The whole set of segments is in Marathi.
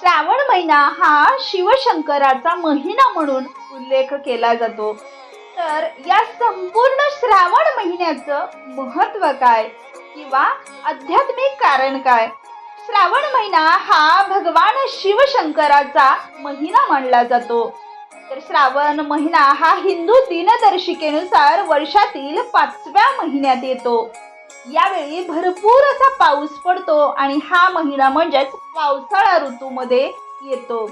श्रावण महिना हा शिवशंकराचा महिना म्हणून उल्लेख केला जातो. तर या संपूर्ण श्रावण महिन्याचं महत्त्व काय? किंवा आध्यात्मिक कारण काय? श्रावण महिना हा भगवान शिवशंकराचा महिना मानला जातो. तर श्रावण महिना हा हिंदू दिनदर्शिकेनुसार वर्षातील पाचव्या महिन्यात येतो. यावेळी भरपूर असा पाऊस पडतो आणि हा महिना म्हणजेच पावसाळा ऋतूमध्ये येतो.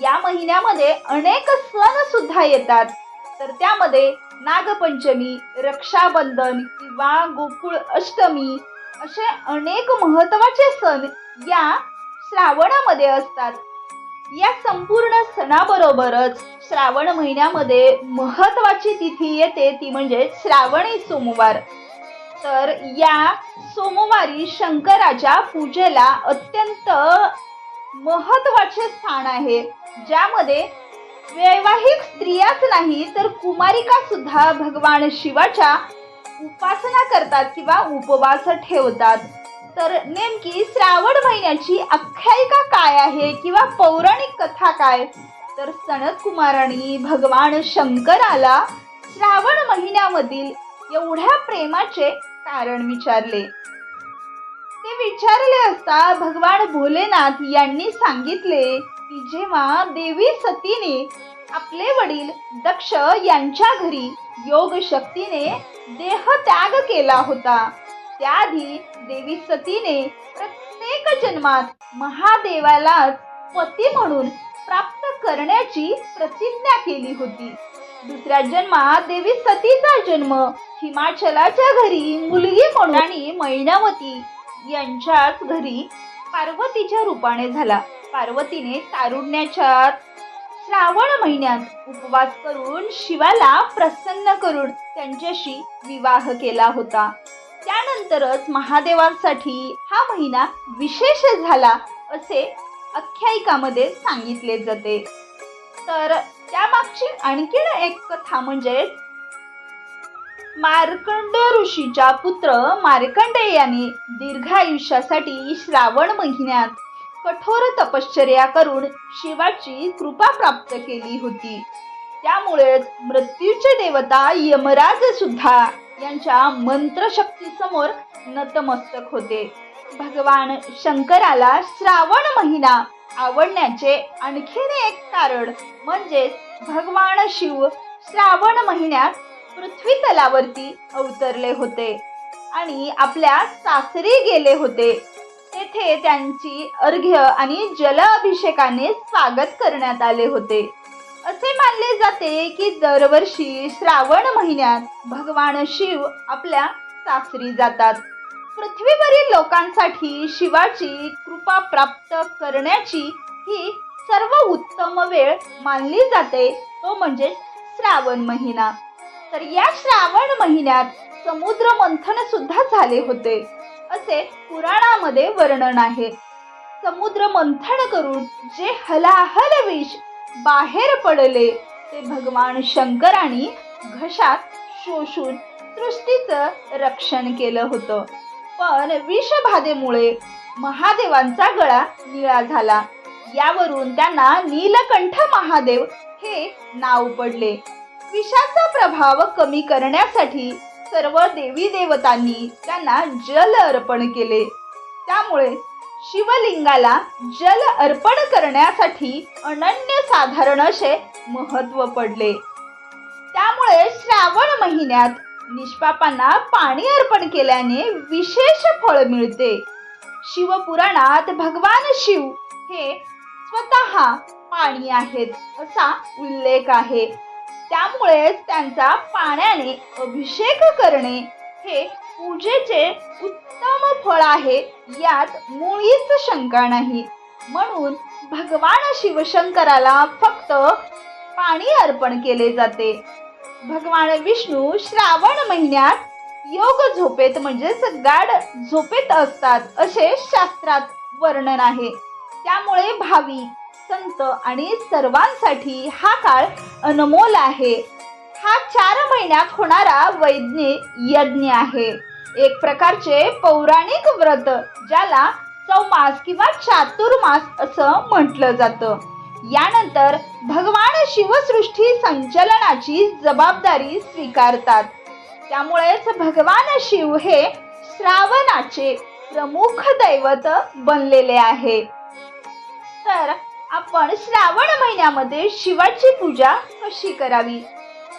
या महिन्यामध्ये अनेक सण सुद्धा येतात. तर त्यामध्ये नागपंचमी रक्षाबंधन किंवा गोकुळ अष्टमी असे अनेक महत्त्वाचे सण या श्रावणामध्ये असतात. या संपूर्ण सणाबरोबरच श्रावण महिन्यामध्ये महत्वाची तिथी येते ती म्हणजे श्रावणी सोमवार. तर या सोमवारी शंकराच्या पूजेला अत्यंत महत्त्वाचे स्थान आहे. ज्यामध्ये वैवाहिक स्त्रियाच नाही तर कुमारिका सुद्धा भगवान शिवाच्या उपासना करतात किंवा उपवास ठेवतात. तर नेमकी श्रावण महिन्याची आख्यायिका काय आहे किंवा पौराणिक कथा काय? तर सनत कुमारांनी भगवान शंकराला श्रावण महिन्यामधील एवढ्या प्रेमाचे कारण विचारले. ते विचारले असता भगवान भोलेनाथ यांनी सांगितले की जेव्हा देवी सतीने आपले वडील दक्ष यांच्या घरी योग शक्तीने देह त्याग केला होता त्याआधी देवी सतीने प्रत्येक जन्मात महादेवालाच पती म्हणून प्राप्त करण्याची प्रतिज्ञा केली होती. दुसऱ्या जन्मात देवी सतीचा जन्म. हिमाचलाच्या घरी मुलगी म्हणून आणि मैनावती यांच्याच घरी पार्वतीच्या रूपाने झाला. पार्वतीने तारुण्याच्या श्रावण महिन्यात उपवास करून शिवाला प्रसन्न करून त्यांच्याशी विवाह केला होता. त्यानंतरच महादेवांसाठी हा महिना विशेष झाला असे आख्यायिकामध्ये सांगितले जाते. तर त्यामागची आणखीन एक कथा म्हणजे मार्कंड ऋषीचा पुत्र मार्कंडे यांनी दीर्घ आयुष्यासाठी श्रावण महिन्यात कठोर तपश्चर्या करून शिवाची कृपा प्राप्त केली होती. त्यामुळेच मृत्यूचे देवता यमराज सुद्धा यांच्या मंत्रशक्तीसमोर नतमस्तक होते. भगवान शंकराला श्रावण महिना आवडण्याचे आणखीन एक कारण म्हणजेच भगवान शिव श्रावण महिन्यात पृथ्वी तलावरती अवतरले होते आणि आपल्या सासरी गेले होते. तेथे त्यांची अर्घ्य आणि जल अभिषेकाने स्वागत करण्यात आले होते. असे मानले जाते की दरवर्षी श्रावण महिन्यात भगवान शिव आपल्या सासरी जातात. पृथ्वीवरील लोकांसाठी शिवाची कृपा प्राप्त करण्याची ही सर्व उत्तम वेळ मानली जाते. तो म्हणजे श्रावण महिना. तर या श्रावण महिन्यात समुद्र मंथन सुद्धा झाले होते. असे पुराणामध्ये वर्णन आहे. समुद्र मंथन करून जे हलाहल विष बाहेर पडले ते भगवान शंकरांनी घशात शोषून सृष्टीचं रक्षण केलं होतं. पण विषबाधेमुळे महादेवांचा गळा निळा झाला. यावरून त्यांना नीलकंठ महादेव हे नाव पडले. विषाचा प्रभाव कमी करण्यासाठी सर्व देवी देवतांनी त्यांना जल अर्पण केले. त्यामुळे शिवलिंगाला जल अर्पण करण्यासाठी अनन्य साधारण असे महत्त्व पडले. त्यामुळे श्रावण महिन्यात निष्पापांना पाणी अर्पण केल्याने विशेष फळ मिळते. शिवपुराणात भगवान शिव हे स्वतः पाणी आहेत असा उल्लेख आहे. त्यामुळेच त्यांचा पाण्याने अभिषेक करणे हे पूजेचे उत्तम फळ आहे यात मुळीच शंका नाही. म्हणून भगवान शिवशंकराला फक्त पाणी अर्पण केले जाते. भगवान विष्णू श्रावण महिन्यात योग झोपेत म्हणजेच गाढ झोपेत असतात असे शास्त्रात वर्णन आहे. त्यामुळे भावी संत आणि सर्वांसाठी हा काळ अनमोल आहे. हा चार महिन्यात होणारा वैज्ञ यज्ञ आहे. एक प्रकारचे पौराणिक व्रत ज्याला चौमास किंवा चातुर्मास असं म्हटलं जातं. यानंतर भगवान शिवसृष्टी संचलनाची जबाबदारी स्वीकारतात. त्यामुळेच भगवान शिव हे श्रावणाचे प्रमुख दैवत बनलेले आहे. तर आपण श्रावण महिन्यामध्ये शिवाची पूजा कशी करावी?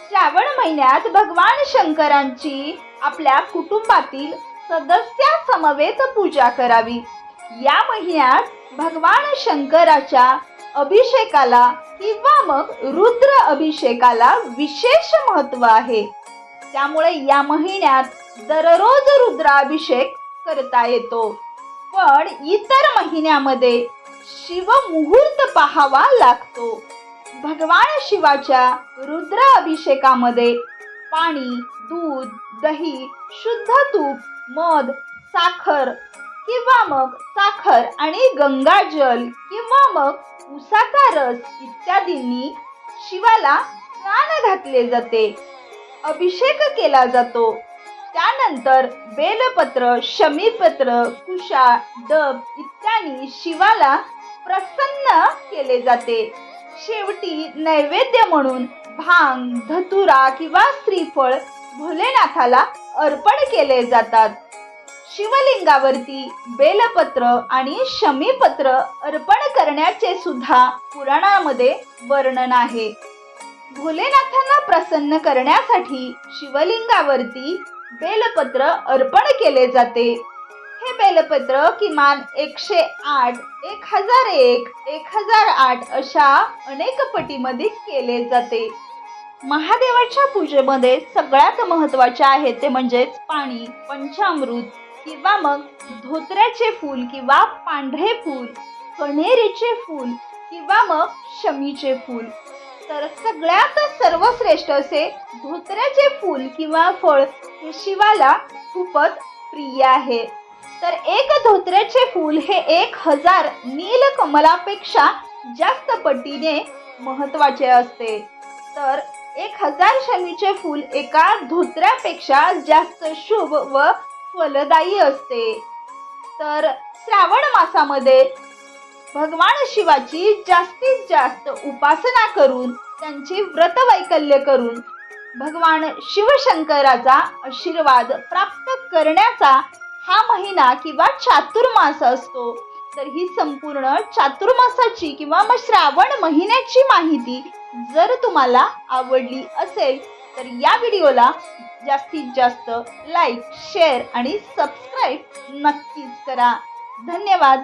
श्रावण महिन्यात भगवान शंकरांची आपल्या कुटुंबातील सदस्यासमवेत पूजा करावी. या महिन्यात भगवान शंकराच्या अभिषेकाला किंवा मग रुद्र अभिषेकाला विशेष महत्त्व आहे. त्यामुळे या महिन्यात दररोज रुद्राभिषेक करता येतो. पण इतर महिन्यामध्ये शिव मुहूर्त पाहावा लागतो. भगवान शिवाच्या रुद्र अभिषेकामध्ये पाणी दूध दही शुद्ध तूप मध साखर किंवा मग साखर आणि गंगाजल किंवा मग उसाचा रस इत्यादींनी शिवाला स्नान घातले जाते. अभिषेक केला जातो. त्यानंतर बेलपत्र शमीपत्र कुशा डब इत्यादी शिवाला प्रसन्न केले जाते. शेवटी नैवेद्य म्हणून भांग धतुरा किंवा श्रीफळ भोलेनाथाला अर्पण केले जातात. शिवलिंगावरती बेलपत्र आणि शमीपत्र अर्पण करण्याचे सुद्धा पुराणामध्ये वर्णन आहे. भोलेनाथांना प्रसन्न करण्यासाठी शिवलिंगावरती बेलपत्र अर्पण केले जाते. हे बेलपत्र किमान एकशे आठ एक हजार एक एक हजार आठ अशा अनेक पटीमध्ये केले जाते. महादेवाच्या पूजेमध्ये सगळ्यात महत्त्वाचे आहे ते म्हणजेच पाणी पंचामृत किंवा मग धोत्र्याचे फूल किंवा पांढरे फूल कण्हेरीचे फूल किंवा मग शमीचे फूल. तर सगळ्यात सर्वश्रेष्ठ असे धोत्र्याचे फूल किंवा फळ हे शिवाला खूपच प्रिय आहे. तर एक धोत्र्याचे फूल हे एक हजार नीलकमलापेक्षा जास्त पटीने महत्त्वाचे असते. तर एक हजार शमीचे फूल एका धोत्र्यापेक्षा जास्त शुभ व फलदायी असते. तर श्रावण मासामध्ये भगवान शिवाची जास्तीत जास्त उपासना करून त्यांची व्रत वैकल्य करून भगवान शिवशंकराचा आशीर्वाद प्राप्त करण्याचा हा महिना किंवा चातुर्मास असतो. तर ही संपूर्ण चातुर्मासाची किंवा मग श्रावण महिन्याची माहिती जर तुम्हाला आवडली असेल तर या व्हिडिओला जास्तीत जास्त लाईक शेअर आणि सबस्क्राईब नक्कीच करा. धन्यवाद.